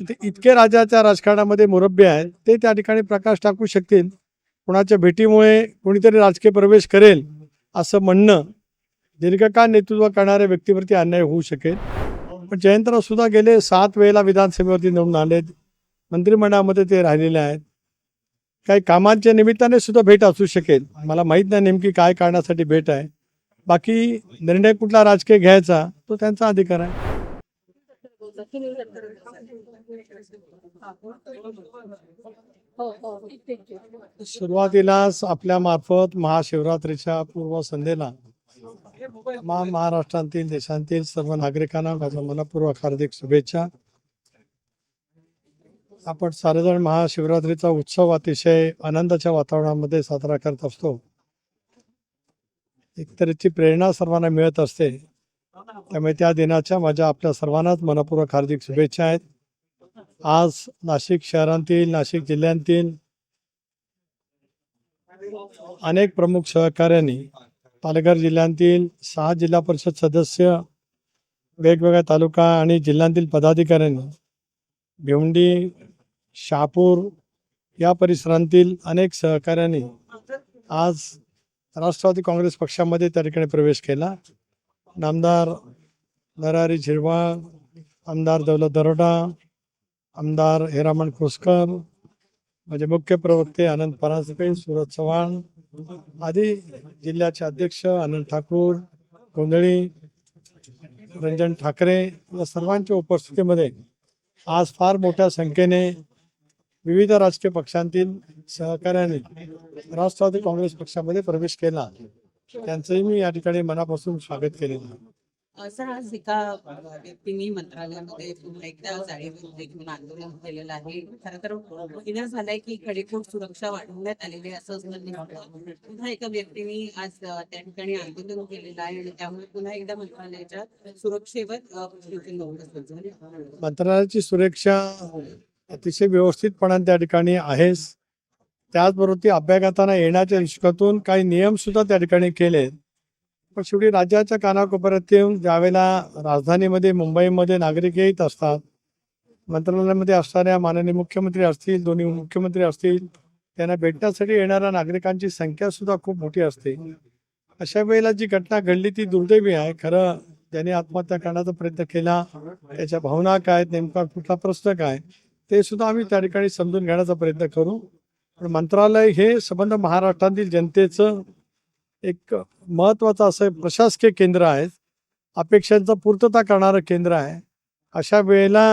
तिथे इतके राजाच्या राजकारणामध्ये मुरब्बे आहेत ते त्या ठिकाणी प्रकाश टाकू शकतील. कोणाच्या भेटीमुळे कोणीतरी राजकीय प्रवेश करेल असं म्हणणं दीर्घकाळ नेतृत्व करणाऱ्या व्यक्तीवरती अन्याय होऊ शकेल. पण जयंतराव सुद्धा गेले सात वेळेला विधानसभेवरती निवडून आलेत मंत्रिमंडळामध्ये ते राहिलेले आहेत. काही कामांच्या निमित्ताने सुद्धा भेट असू शकेल. मला माहीत नाही नेमकी काय कारणासाठी भेट आहे. बाकी निर्णय कुठला राजकीय घ्यायचा तो त्यांचा अधिकार आहे. सुरुवातीलाच आपल्या मार्फत महाशिवरात्रीच्या पूर्व संध्येला महाराष्ट्रातील देशांतील सर्व नागरिकांना माझ्या मनपूर्वक हार्दिक शुभेच्छा. आपण सारेजण महाशिवरात्रीचा उत्सव अतिशय आनंदाच्या वातावरणामध्ये साजरा करत असतो. एक तऱ्हेची प्रेरणा सर्वांना मिळत असते. त्यामुळे त्या दिनाच्या माझ्या आपल्या सर्वांनाच मनपूर्वक हार्दिक शुभेच्छा आहेत. आज नाशिक शहरांतील नाशिक जिल्ह्यांतील अनेक प्रमुख सहकार्यांनी पालघर जिल्ह्यातील सहा जिल्हा परिषद सदस्य वेगवेगळ्या तालुका आणि जिल्ह्यांतील पदाधिकाऱ्यांनी भिवंडी शहापूर या परिसरांतील अनेक सहकाऱ्यांनी आज राष्ट्रवादी काँग्रेस पक्षामध्ये त्या ठिकाणी प्रवेश केला. नामदार नरारी झिरवाळ आमदार दौलत दरोडा आमदार हिरामण खुसकर म्हणजे मुख्य प्रवक्ते आनंद परांजपे सुरज चव्हाण आदी जिल्ह्याचे अध्यक्ष आनंद ठाकूर गोंधळी रंजन ठाकरे या सर्वांच्या उपस्थितीमध्ये आज फार मोठ्या संख्येने विविध राजकीय पक्षांतील सहकार्याने राष्ट्रवादी काँग्रेस पक्षामध्ये प्रवेश केला. त्यांचंही मी या ठिकाणी मनापासून स्वागत केलेलं आहे. असं आज एका व्यक्तीने मंत्रालयामध्ये पुन्हा एकदा घेऊन आंदोलन केलेलं आहे. खरं तर महिना झालाय की कडेकोट सुरक्षा वाढवण्यात आलेली असं. पुन्हा एका व्यक्तीने आज त्या ठिकाणी आंदोलन केलेलं आहे आणि त्यामुळे पुन्हा एकदा मंत्रालयाच्या सुरक्षेवर मंत्रालयाची सुरक्षा अतिशय व्यवस्थितपणाने त्या ठिकाणी आहेच. त्याचबरोबर ती अभ्यागताना येण्याच्या हिशकातून काही नियम सुद्धा त्या ठिकाणी केले. पण शेवटी राज्याच्या कानाकोपऱ्यात येऊन ज्यावेळेला राजधानीमध्ये मुंबईमध्ये नागरिक येत असतात मंत्रालयामध्ये असणाऱ्या माननीय मुख्यमंत्री असतील दोन्ही मुख्यमंत्री असतील त्यांना भेटण्यासाठी येणाऱ्या नागरिकांची संख्या सुद्धा खूप मोठी असते. अशा वेळेला जी घटना घडली ती दुर्दैवी आहे. खरं ज्यांनी आत्महत्या करण्याचा प्रयत्न केला त्याच्या भावना काय नेमका कुठला प्रश्न काय ते सुद्धा आम्ही त्या ठिकाणी समजून घेण्याचा प्रयत्न करू. पण मंत्रालय हे संबंध महाराष्ट्रातील जनतेचं एक महत्वाचं असं प्रशासकीय केंद्र आहे. अपेक्षांचं पूर्तता करणारं केंद्र आहे. अशा वेळेला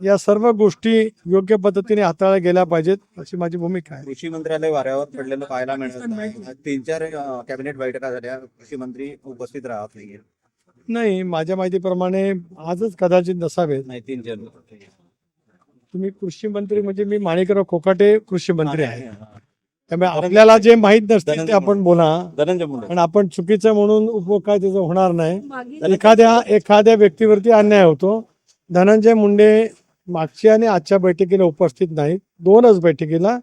या सर्व गोष्टी योग्य पद्धतीने हाताळल्या गेल्या पाहिजेत अशी माझी भूमिका आहे. कृषी मंत्रालय वाऱ्यावर पडलेलं पाहायला मिळत नाही. तीन चार कॅबिनेट बैठका झाल्या. कृषी मंत्री उपस्थित राहत नाही माझ्या माहितीप्रमाणे आजच कदाचित नसावेत. नाही तीन चार. तुम्ही कृषी मंत्री म्हणजे मी माणिकराव कोकाटे कृषी मंत्री आहे. त्यामुळे आपल्याला जे माहीत नसतील ते आपण बोला. धनंजय मुंडे. पण आपण चुकीचं म्हणून उपयोग काय त्याचं होणार नाही. एखाद्या एखाद्या व्यक्तीवरती अन्याय होतो. धनंजय मुंडे मागच्या आणि आजच्या बैठकीला उपस्थित नाहीत. दोनच बैठकीला.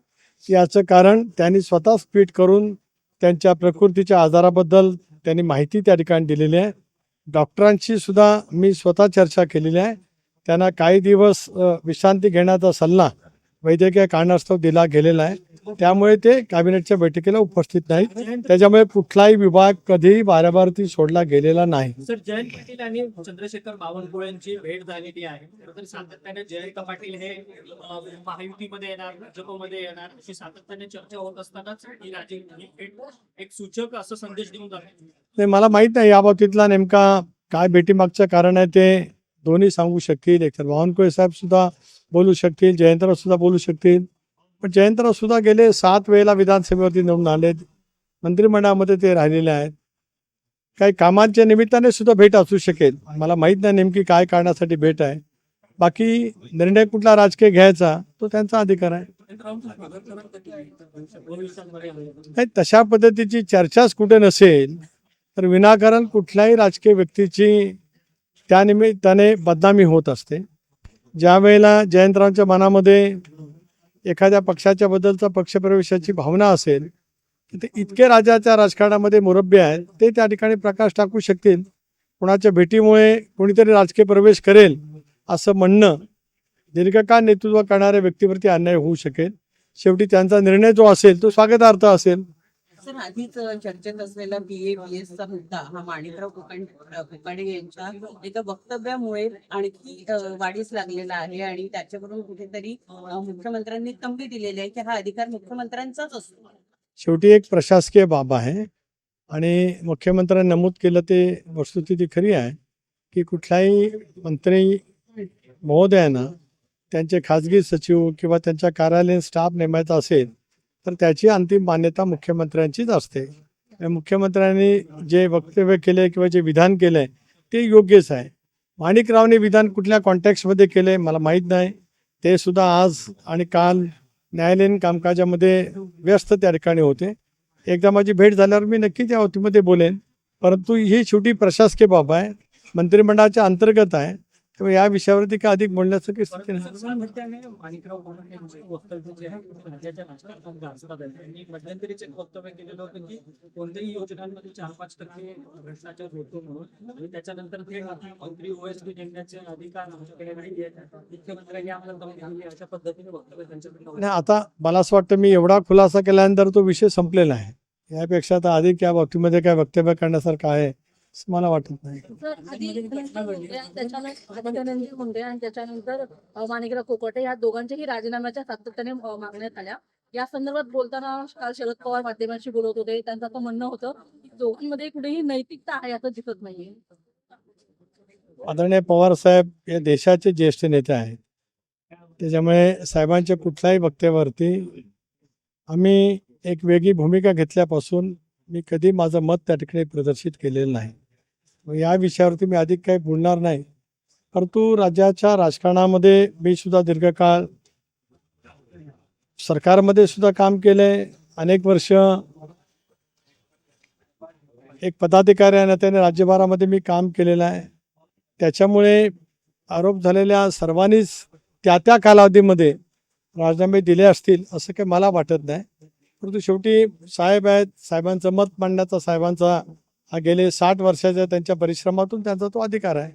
याचं कारण त्यांनी स्वतः ट्विट करून त्यांच्या प्रकृतीच्या आजाराबद्दल त्यांनी माहिती त्या ठिकाणी दिलेली आहे. डॉक्टरांशी सुद्धा मी स्वतः चर्चा केलेली आहे. त्यांना काही दिवस विश्रांती घेण्याचा सल्ला वैद्यकीय कारणास्तव दिला गेलेला आहे. त्यामुळे ते कॅबिनेटच्या बैठकीला उपस्थित नाहीत. त्याच्यामुळे कुठलाही विभाग कधीही वाऱ्यावरती सोडला गेलेला नाही. सर जयंत पाटील आणि चंद्रशेखर बावनकुळेंची भेट झालेली आहे. तर सातत्याने जयंत पाटील हे महायुतीमध्ये येणार भाजपमध्ये येणार अशी सातत्याने चर्चा होत असतानाच ही भेट एक सूचक असं संदेश देऊन जाते. नाही मला माहीत नाही या बाबतीतला नेमका काय भेटीमागचं कारण आहे ते. दोन्ही सांगू शकतील. एकतर बावनकुळे साहेब सुद्धा बोलू शकतील जयंतराव सुद्धा बोलू शकतील. पण जयंतराव सुद्धा गेले सात वेळेला विधानसभेवरती निवडून आलेत. मंत्रिमंडळामध्ये ते राहिलेले आहेत. काही कामांच्या निमित्ताने सुद्धा भेट असू शकेल. मला माहीत नाही नेमकी काय कारणासाठी भेट आहे. बाकी निर्णय कुठला राजकीय घ्यायचा तो त्यांचा अधिकार आहे. नाही तशा पद्धतीची चर्चाच कुठे नसेल तर विनाकारण कुठल्याही राजकीय व्यक्तीची त्यानिमित्ताने बदनामी होत असते. ज्यावेळेला जयंतरावांच्या मनामध्ये एखाद्या पक्षाच्या बद्दलचा पक्षप्रवेशाची भावना असेल तर ते इतके राजाच्या राजकारणामध्ये मुरब्बे आहेत ते त्या ठिकाणी प्रकाश टाकू शकतील. कोणाच्या भेटीमुळे कोणीतरी राजकीय प्रवेश करेल असं म्हणणं दीर्घकाळ नेतृत्व करणाऱ्या व्यक्तीवरती अन्याय होऊ शकेल. शेवटी त्यांचा निर्णय जो असेल तो स्वागतार्थ असेल. सर आधीच चर्चेत असलेला बीए चा मुद्दा हा माणिकराव कोकण कोकाणे यांच्या एका वक्तव्यामुळे आणखी वाढीस लागलेला आहे आणि त्याच्यावरून कुठेतरी मुख्यमंत्र्यांनी तंबी दिलेली आहे की हा अधिकार मुख्यमंत्र्यांचाच असतो. शेवटी एक प्रशासकीय बाब आहे आणि मुख्यमंत्र्यांनी नमूद केलं ते वस्तुस्थिती खरी आहे की कुठल्याही मंत्री महोदयांना त्यांचे खाजगी सचिव किंवा त्यांच्या कार्यालयीन स्टाफ नेमायचा असेल तर त्याची अंतिम मान्यता मुख्यमंत्र्यांचीच असते. मुख्यमंत्र्यांनी जे वक्तव्य केले किंवा जे विधान केलंय ते योग्यच आहे. माणिकरावने विधान कुठल्या कॉन्टॅक्टमध्ये केले मला माहीत नाही. ते सुद्धा आज आणि काल न्यायालयीन कामकाजामध्ये व्यस्त त्या ठिकाणी होते. एकदा माझी भेट झाल्यावर मी नक्की त्या अवतीमध्ये बोलेन. परंतु ही शेवटी प्रशासकीय बाब आहे. मंत्रिमंडळाच्या अंतर्गत आहे. त्यामुळे या विषयावरती काय अधिक बोलण्याचं काही स्थिती नाही सर्वांमध्ये माणिकराव कोकाटे यांचे वक्तव्य जे आहे राज्याच्या राजकारणात गाजतात आहे त्यांनी मध्यंतरीच एक वक्तव्य केलेलं होतं की कोणत्याही योजनांमध्ये चार पाच टक्के भ्रष्टाचार होतो म्हणून. आणि त्याच्यानंतर ते मंत्री ओएसडी नेमण्याचे अधिकार आमच्याकडे नाही आता मला असं वाटतं मी एवढा खुलासा केल्यानंतर तो विषय संपलेला आहे. यापेक्षा आता अधिक या बाबतीमध्ये काय वक्तव्य करण्यासारखं आहे मला वाटत नाही. त्याच्यानंतर आधी धनंजय मुंडे आणि त्याच्यानंतर अ, माणिकराव कोकाटे या दोघांच्याही राजीनाम्याच्या सातत्याने मागण्यात आल्या. या संदर्भात बोलताना काल शरद पवार माध्यमांशी बोलत होते. त्यांचं असं म्हणणं होतं की दोघांमध्ये कुठेही नैतिकता आहे असं दिसत नाहीये. आदरणीय पवार साहेब हे देशाचे ज्येष्ठ नेते आहेत. त्याच्यामुळे साहेबांच्या कुठल्याही वक्तव्यावरती आम्ही एक वेगळी भूमिका घेतल्यापासून मी कधी माझं मत त्या ठिकाणी प्रदर्शित केलेलं नाही. या विषयावरती मी अधिक काही बोलणार नाही. परंतु राज्याच्या राजकारणामध्ये मी सुद्धा दीर्घकाळ सरकारमध्ये सुद्धा काम केले. अनेक वर्ष एक पदाधिकारी आणि त्याने राज्यभरामध्ये मी काम केलेलं आहे. त्याच्यामुळे आरोप झालेल्या सर्वांनीच त्या त्या कालावधीमध्ये राजीनामे दिले असतील असं काही मला वाटत नाही. परंतु शेवटी साहेब आहेत साहेबांचं मत मांडण्याचा साहेबांचा हा गेले साठ वर्षाच्या त्यांच्या परिश्रमातून त्यांचा तो अधिकार आहे.